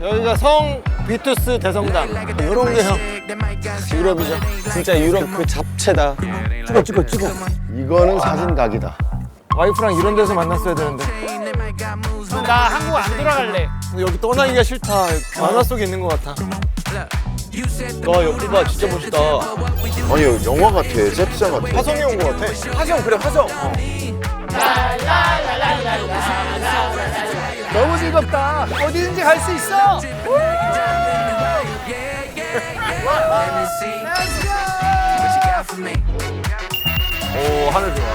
여기가 성 비투스 대성당 이런 게 형 유럽이죠. 진짜 유럽 그 잡채다. 찍어 찍어 찍어. 이거는 사진 각이다. 와이프랑 이런 데서 만났어야 되는데. 나 한국 안 돌아갈래. 여기 떠나기가 싫다. 만화 속에 있는 것 같아. 와 여기 봐 진짜 멋있다. 아니 영화 같아. 세트장 같아. 화성이 온것 같아. 화성 그래 화성. 너무 즐겁다. 어디든지 갈 수 있어. 오 하늘 좋아.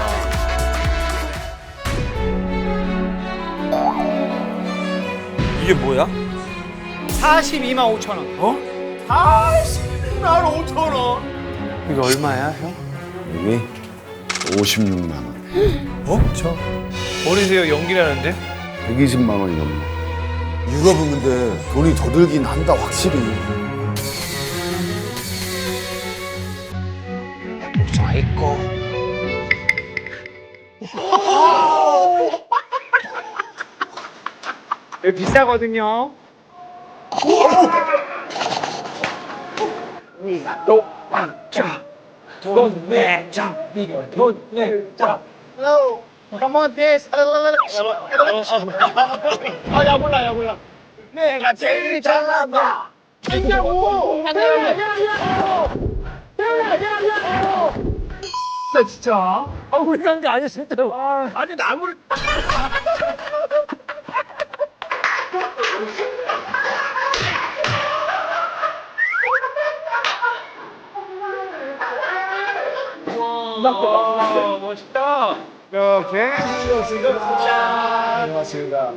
이게 뭐야? 42만 5천 원. 어? 42만 5천 원. 이거 얼마야, 형? 여기 56만 원. 어리세요 연기라는데? 120만 원이 넘네. 유럽은 근데 돈이 더 들긴 한다 확실히. 여기 비싸거든요. 돈 내자, 이거 돈 내자. Hello, come on, this. 아, 야 몰라, 야 몰라. 내가 제일 잘난다. 진짜고. 나 진짜. 아, 우리 한게 아니야, 진짜. 아니, 나무를. 와, 멋있다. 야, 개. 반갑습니다. 반갑습니다.